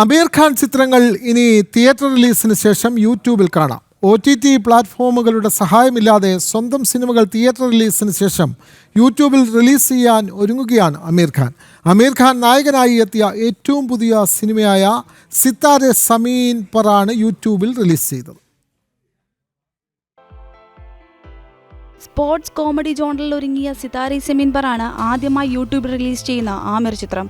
അമീർ ഖാൻ ചിത്രങ്ങൾ ഇനി തിയേറ്റർ റിലീസിന് ശേഷം യൂട്യൂബിൽ കാണാം. ഒ ടി ടി പ്ലാറ്റ്ഫോമുകളുടെ സഹായമില്ലാതെ സ്വന്തം സിനിമകൾ തിയേറ്റർ റിലീസിന് ശേഷം യൂട്യൂബിൽ റിലീസ് ചെയ്യാൻ ഒരുങ്ങുകയാണ് അമീർ ഖാൻ. അമീർ ഖാൻ നായകനായി എത്തിയ ഏറ്റവും പുതിയ സിനിമയായ സിത്താരെ സമീൻ പറാണ് യൂട്യൂബിൽ റിലീസ് ചെയ്തത്. സ്പോർട്സ് കോമഡി ജോണറിൽ ഒരുങ്ങിയ സിതാരി സെമീൻ പറാണ് ആദ്യമായി യൂട്യൂബിൽ റിലീസ് ചെയ്യുന്ന ആമിർ ചിത്രം.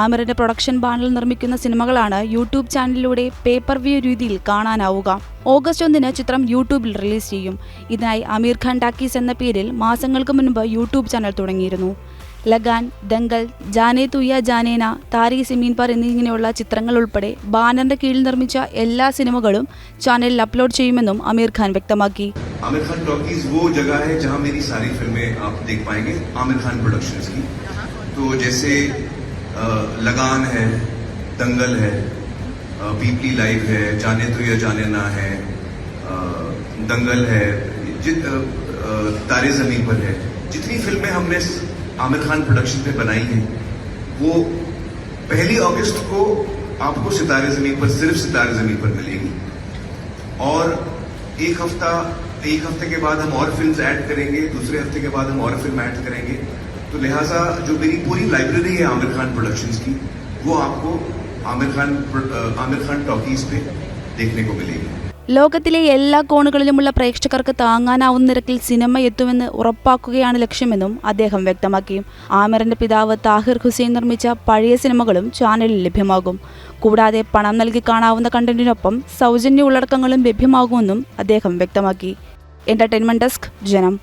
ആമിറിന്റെ പ്രൊഡക്ഷൻ ബാനറിൽ നിർമ്മിക്കുന്ന സിനിമകളാണ് യൂട്യൂബ് ചാനലിലൂടെ പേപ്പർ വ്യൂ രീതിയിൽ കാണാനാവുക. ഓഗസ്റ്റ് ഒന്നിന് ചിത്രം യൂട്യൂബിൽ റിലീസ് ചെയ്യും. ഇതിനായി അമീർ ഖാൻ ടാക്കീസ് എന്ന പേരിൽ മാസങ്ങൾക്ക് മുൻപ് യൂട്യൂബ് ചാനൽ തുടങ്ങിയിരുന്നു. ലഗാൻ ദംഗൽ ജാനേ തുയ ജാനേന താരി സിമീൻ പർ എന്നിങ്ങനെയുള്ള ചിത്രങ്ങൾ ഉൾപ്പെടെ ബാനറിന്റെ കീഴിൽ നിർമ്മിച്ച എല്ലാ സിനിമകളും ചാനലിൽ അപ്ലോഡ് ചെയ്യുമെന്നും അമീർ ഖാൻ വ്യക്തമാക്കി. आमिर खान टॉकीज वो जगह है जहाँ मेरी सारी फ़िल्में आप देख पाएँगे आमिर खान प्रोडक्शंस की। तो जैसे लगान है दंगल है पीपली लाइव है जाने तो या जाने ना है दंगल है जित तारे ज़मीन पर है। जितनी फ़िल्में हमने आमिर खान प्रोडक्शन पे बनाई हैं वो पहली अगस्त को आपको सितारे ज़मीन पर सिर्फ़ सितारे ज़मीन पर मिलेगी। और एक हफ़्ता एक हफ़्ते के बाद हम और फ़िल्म ऐड करेंगे, दूसरे हफ़्ते के बाद हम और फ़िल्म ऐड करेंगे। तो लिहाजा जो मेरी पूरी लाइब्रेरी है आमिर खान प्रोडक्शंस की, वो आपको आमिर खान आमिर खान टॉकीज पे देखने को मिलेगी। ലോകത്തിലെ എല്ലാ കോണുകളിലുമുള്ള പ്രേക്ഷകർക്ക് താങ്ങാനാവുന്ന നിരക്കിൽ സിനിമ എത്തുമെന്ന് ഉറപ്പാക്കുകയാണ് ലക്ഷ്യമെന്നും അദ്ദേഹം വ്യക്തമാക്കി. ആമിറിന്റെ പിതാവ് താഹിർ ഹുസൈൻ നിർമ്മിച്ച പഴയ സിനിമകളും ചാനലിൽ ലഭ്യമാകും. കൂടാതെ പണം നൽകി കാണാവുന്ന കണ്ടന്റിനൊപ്പം സൗജന്യ ഉള്ളടക്കങ്ങളും ലഭ്യമാകുമെന്നും അദ്ദേഹം വ്യക്തമാക്കി. എന്റർടൈൻമെന്റ് ഡെസ്ക് ജനം